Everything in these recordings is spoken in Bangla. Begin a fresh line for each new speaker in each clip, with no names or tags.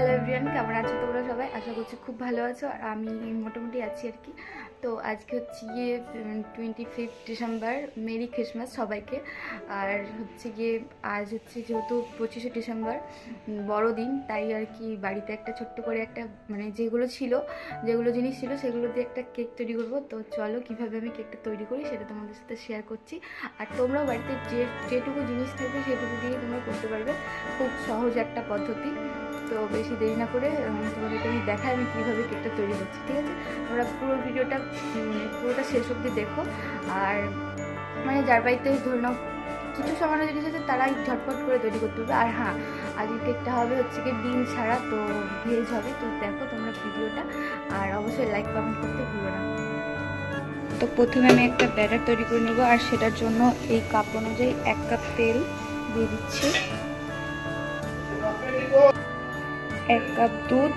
হ্যালো এভরিয়ান কেমন আছো তোমরা সবাই? আশা করছি খুব ভালো আছো। আর আমি মোটামুটি আছি আর কি। তো আজকে হচ্ছে গিয়ে twenty fifth December merry Christmas সবাইকে। আর হচ্ছে গিয়ে, আজ হচ্ছে যেহেতু পঁচিশে ডিসেম্বর বড়দিন, তাই আর কি বাড়িতে একটা ছোট্ট করে একটা মানে যেগুলো ছিল, যেগুলো জিনিস ছিল, সেগুলো দিয়ে একটা কেক তৈরি করব। তো চলো, কীভাবে আমি কেকটা তৈরি করি সেটা তোমাদের সাথে শেয়ার করছি। আর তোমরাও বাড়িতে যে, যেটুকু জিনিস থাকবে, সেটুকু দিয়ে তোমরা করতে পারবে। খুব সহজ একটা পদ্ধতি। তো বেশি দেরি না করে তোমাদেরকে আমি দেখাই আমি কীভাবে কেকটা তৈরি করছি, ঠিক আছে? তোমরা পুরো ভিডিওটা পুরোটা শেষ অবধি দেখো। আর মানে যার বাড়িতে ধরে নাও, কিছু সামান্য জিনিস আছে তারাই ঝটপট করে তৈরি করতে পারবে আর হ্যাঁ আজকে কেকটা হবে হচ্ছে কি ডিম ছাড়া, তো ভেজ হবে। তো দেখো তোমরা ভিডিওটা, আর অবশ্যই লাইক কমেন্ট করতে ভুলো না। তো প্রথমে আমি একটা ব্যাটার তৈরি করে নেব, আর সেটার জন্য এই কাপ অনুযায়ী এক কাপ তেল দিয়ে দিচ্ছি। এক কাপ দুধ।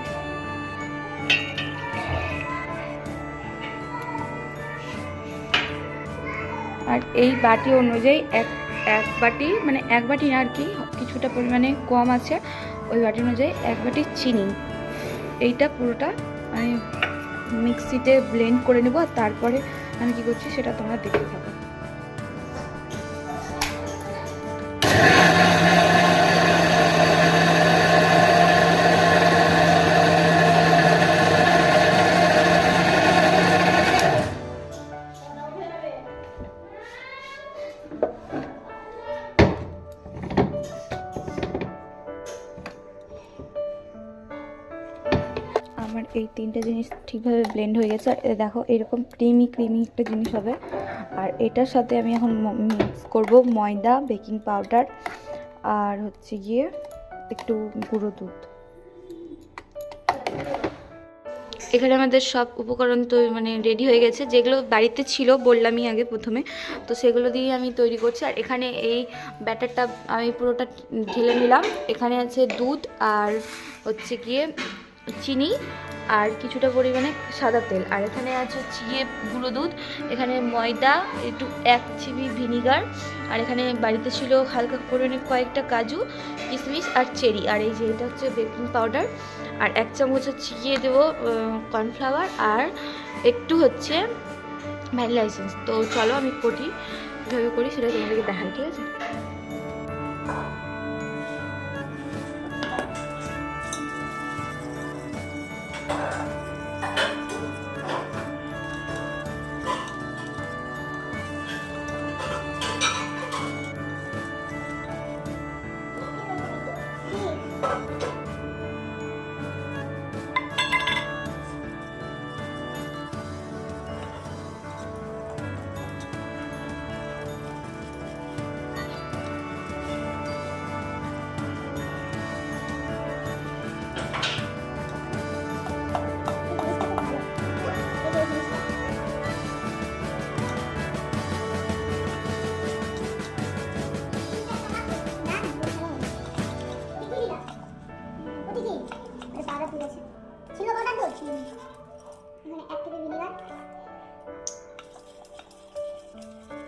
আর এই বাটি অনুযায়ী এক এক বাটি মানে এক বাটি আর কি, কিছুটা পরিমাণে কম আছে। ওই বাটি অনুযায়ী এক বাটি চিনি। এইটা পুরোটা আমি মিক্সিতে ব্লেন্ড করে নেব আর তারপরে আমি কি করছি সেটা তোমরা দেখতে থাকো। আমার এই তিনটে জিনিস ঠিকভাবে ব্লেন্ড হয়ে গেছে। আর দেখো, এরকম ক্রিমি ক্রিমি একটা জিনিস হবে। আর এটার সাথে আমি এখন মিক্স করব ময়দা বেকিং পাউডার আর হচ্ছে গিয়ে একটু গুঁড়ো দুধ। এখানে আমাদের সব উপকরণ তো মানে রেডি হয়ে গেছে। যেগুলো বাড়িতে ছিল বললামই আগে প্রথমে। তো সেগুলো দিয়ে আমি তৈরি করছি। আর এখানে এই ব্যাটারটা আমি পুরোটা ঢেলে নিলাম। এখানে আছে দুধ আর হচ্ছে গিয়ে চিনি আর কিছুটা পরিমাণে সাদা তেল। আর এখানে আছে চিয়ে গুঁড়ো দুধ, এখানে ময়দা, একটু এক চিবি ভিনিগার, আর এখানে বাড়িতে ছিল হালকা পরিমাণে কয়েকটা কাজু কিশমিশ আর চেরি। আর এই যে এটা হচ্ছে বেকিং পাউডার। আর এক চামচ চিয়ে দেবো কর্নফ্লাওয়ার আর একটু হচ্ছে ভ্যানিলা এসেন্স। তো চলো আমি করি কীভাবে করি সেটা তোমাদেরকে দেখাই, ঠিক আছে?
ছিল কটা তো ছিল এখানে এক টেবিল ভিনেগার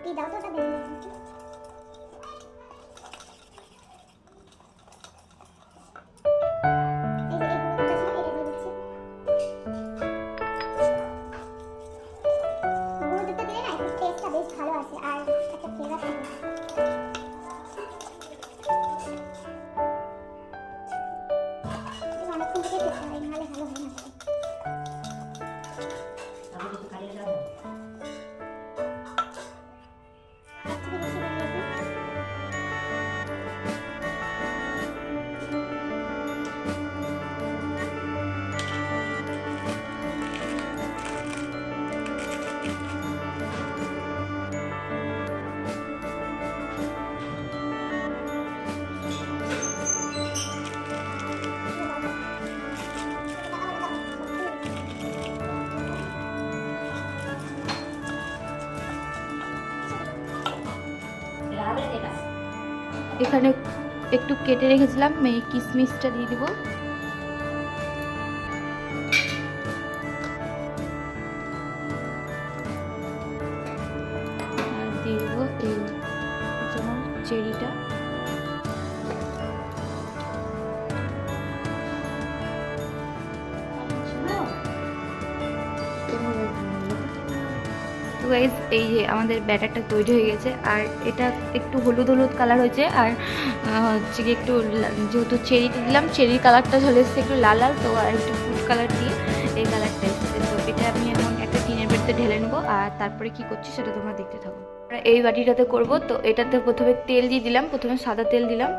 এই দাও তো ওটা
এখানে একটু কেটে রেখেছিলাম এই কিশমিশটা দিয়ে দিব। তো গাইজ এই যে আমাদের ব্যাটারটা তৈরি হয়ে গেছে, আর এটা একটু হলুদ হলুদ কালার হয়েছে, আর হচ্ছে কি একটু যেহেতু চেরি দিলাম চেরির কালারটা চলে এসেছে একটু লাল লাল, তো আর একটু ফুড কালার দিয়ে এই কালারটা এসেছে। তো এটা আমি এখন একটা টিনের বেড়তে ঢেলে নেব, আর তারপরে কি করছি সেটা তোমরা দেখতে থাকো। এই বাটিটাতে করব, তো এটাতে প্রথমে তেল দিয়ে দিলাম, প্রথমে সাদা তেল দিলাম,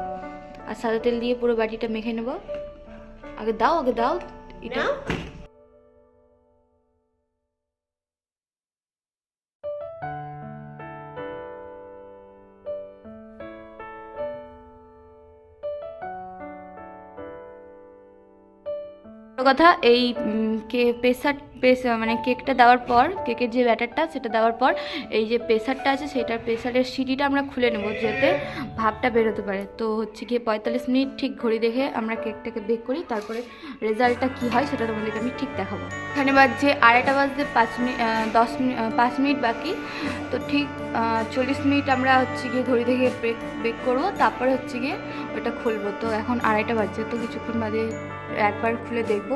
আর সাদা তেল দিয়ে পুরো বাটিটা মেখে নেব। আগে দাও আগে দাও, এটা কথা এই কে প্রেস মানে কেকটা দেওয়ার পর, কেকের যে ব্যাটারটা, সেটা দেওয়ার পর এই যে প্রেসারটা আছে সেটার প্রেসারের সিটিটা আমরা খুলে নেব যাতে ভাবটা বেরোতে পারে। তো হচ্ছে গিয়ে পঁয়তাল্লিশ মিনিট ঠিক ঘড়ি দেখে আমরা কেকটাকে বেক করি, তারপরে রেজাল্টটা কী হয় সেটা তোমাদেরকে আমি ঠিক দেখাবো। এখানে বাজছে আড়াইটা বাজতে পাঁচ মিনিট দশ মিনিট পাঁচ মিনিট বাকি। তো ঠিক চল্লিশ মিনিট আমরা হচ্ছে গিয়ে ঘড়ি দেখে বেক বেক করব, তারপরে হচ্ছে গিয়ে ওটা খুলবো। তো এখন আড়াইটা বাজছে, তো কিছুক্ষণ বাদে একবার খুলে দেখব।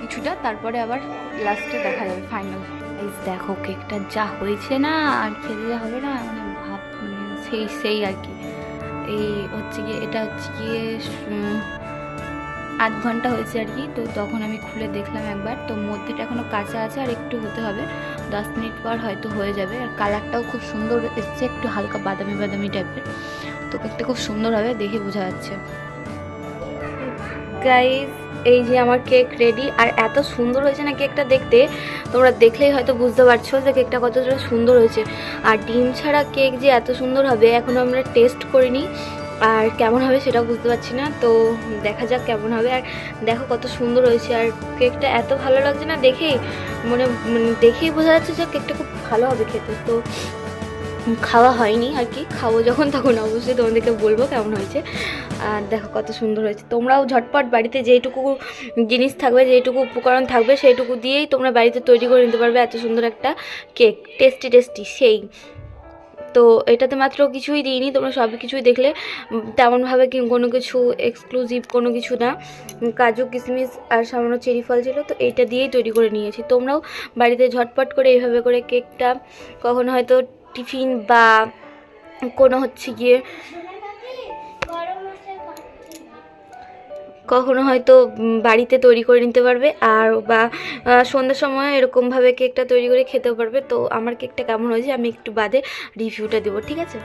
কিছুটা, তারপরে আবার লাস্টে দেখা যাবে ফাইনাল এই দেখো কেকটা যা হয়েছে না, আর খেতে যা হবে না মানে ভাব মানে সেই সেই আর কি। এই হচ্ছে গিয়ে, এটা হচ্ছে গিয়ে আধ ঘণ্টা হয়েছে আর কি, তো তখন আমি খুলে দেখলাম একবার। তো মধ্যেটা এখনও কাঁচা আছে, আর একটু হতে হবে। দশ মিনিট পর হয়তো হয়ে যাবে। আর কালারটাও খুব সুন্দর এসছে, একটু হালকা বাদামি বাদামি টাইপের তো কেকটা খুব সুন্দর হবে, দেখে বোঝা যাচ্ছে। গাইজ এই যে আমার কেক রেডি আর এত সুন্দর হয়েছে না কেকটা দেখতে? তোমরা দেখলেই হয়তো বুঝতে পারছ যে কেকটা কতটা সুন্দর হয়েছে। আর ডিম ছাড়া কেক যে এত সুন্দর হবে এখনও আমরা টেস্ট করিনি। আর কেমন হবে সেটা বুঝতে পারছি না, তো দেখা যাক কেমন হবে। আর দেখো কত সুন্দর হয়েছে, আর কেকটা এত ভালো লাগছে না দেখেই? মানে দেখেই বোঝা যাচ্ছে যে কেকটা খুব ভালো হবে খেতে, তো খাওয়া হয়নি আর কি, খাব যখন তখন অবশ্যই তোমাদেরকে বলব কেমন হয়েছে। আর দেখো কত সুন্দর হয়েছে। তোমরাও ঝটপট বাড়িতে যেইটুকু জিনিস থাকবে, যেইটুকু উপকরণ থাকবে, সেইটুকু দিয়েই তোমরা বাড়িতে তৈরি করে নিতে পারবে। এত সুন্দর একটা কেক, টেস্টি টেস্টি, সেই। তো এটাতে মাত্র কিছুই দিইনি, তোমরা সব কিছুই দেখলে। তেমনভাবে কোনো কিছু এক্সক্লুসিভ কোনো কিছু না। কাজু, কিশমিশ আর সামান্য চেরি ফল ছিল, তো এইটা দিয়েই তৈরি করে নিয়েছি। তোমরাও বাড়িতে ঝটপট করে এইভাবে করে কেকটা কখনো হয়তো টিফিন বা কোনো হচ্ছে গিয়ে কখনো হয়তো বাড়িতে তৈরি করে নিতে পারবে আর বা সন্ধ্যার সময় এরকমভাবে কেকটা তৈরি করে খেতেও পারবে। তো আমার কেকটা কেমন হয়েছে আমি একটু বাদে রিভিউটা দেবো, ঠিক আছে?